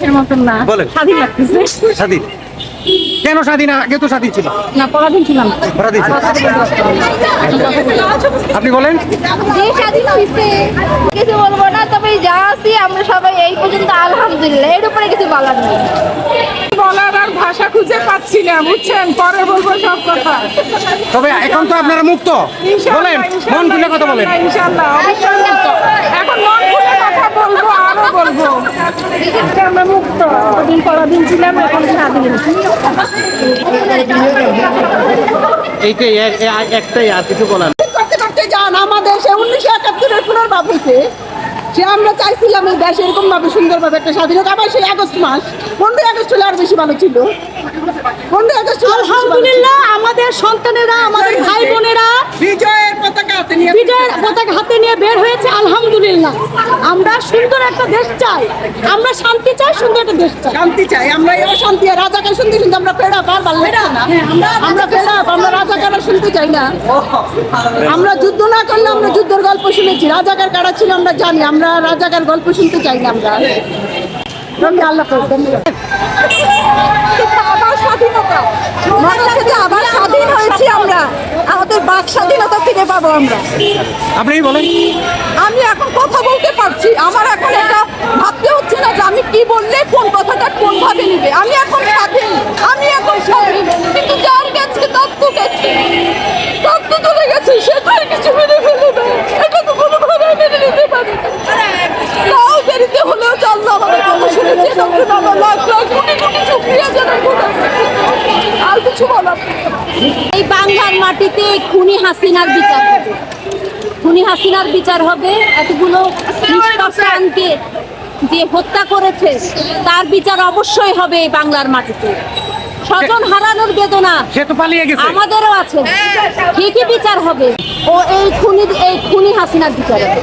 এর মতন না। বলেন। স্বাধীন লাগতেছে। স্বাধীন। কেন স্বাধীন? আগে তো স্বাধীন ছিল। না পরাধীন ছিলাম। পরাধীন ছিল। আপনি বলেন। যে স্বাধীন হয়েছে কিছু বলব না তবে যা আছি আমরা সবাই এই পর্যন্ত আলহামদুলিল্লাহ। এর উপরে কিছু বলার নেই। বলার আর ভাষা খুঁজে পাচ্ছি না বুঝছেন? পরে বলব সব কথা। তবে এখন তো আপনারা মুক্ত। বলেন মন খুলে কথা বলেন। অবশ্যই। এখন মন বলব আমরা মুক্ত। কদিন পরাধীন ছিলাম এখন স্বাধীন। এইটাই একটাই আর কিছু বলার করতে করতে যান আমাদের সে উনিশশো একাত্তরের হয়েছে আমরা চাইছিলাম এই দেশ এরকম ভাবে সুন্দরভাবে একটা স্বাধীনতা আবার সেই আগস্ট মাস পনেরোই আগস্ট হলে আর বেশি ভালো ছিল। পনেরোই আগস্ট আমাদের সন্তানেরা আমাদের ভাই বোনেরা বিজয়ের পতাকা হাতে নিয়ে বিজয়ের পতাকা হাতে নিয়ে বের হয়েছে আলহামদুলিল্লাহ। আমরা সুন্দর একটা দেশ চাই। আমরা শান্তি চাই সুন্দর একটা দেশ চাই। শান্তি চাই আমরা এই অশান্তি আর রাজাকার শুনতে শুনতে আমরা ফেরা বারবার লেখা না। আমরা ফেরা আমরা রাজাকার শুনতে চাই না। আমরা যুদ্ধ না করলে আমরা যুদ্ধের গল্প শুনেছি। রাজাকার কারা ছিল আমরা জানি আমরা রাজাকার গল্প শুনতে চাই না আমরা। ধন্যবাদ, আল্লাহ হাফেজ, ধন্যবাদ। আবার স্বাধীনতা মনে হচ্ছে যে আবার স্বাধীন হয়েছি আমরা আমাদের বাক স্বাধীনতা ফিরে পাবো আমরা। আপনি বলেন। আমি এখন কথা বলতে পারছি আমার এখন এটা ভাবতে হচ্ছে না যে আমি কি বললে কোন কথাটা কোন ভাবে নিবে। আমি এখন স্বাধীন আমি এখন স্বাধীন। কিন্তু যার কাছে তত্ত্ব গেছে তত্ত্ব চলে গেছে সে তো কিছু মেনে ফেলে না। এটা তো কোনোভাবে মেনে নিতে পারি তাও দেরিতে হলেও জানলো আমাদের কথা শুনেছে ডক্টর বাবা লাখ লাখ কোটি কোটি শুক্রিয়া জানাই আর কিছু বলার বাংলার মাটিতে খুনি হাসিনার বিচার হবে। খুনি হাসিনার বিচার হবে। এতগুলো নিষ্পাপ যে হত্যা করেছে তার বিচার অবশ্যই হবে এই বাংলার মাটিতে। স্বজন হারানোর বেদনা সে তো পালিয়ে গেছে। আমাদেরও আছে। ঠিকই বিচার হবে। ও এই খুনি এই খুনি হাসিনার বিচার হবে।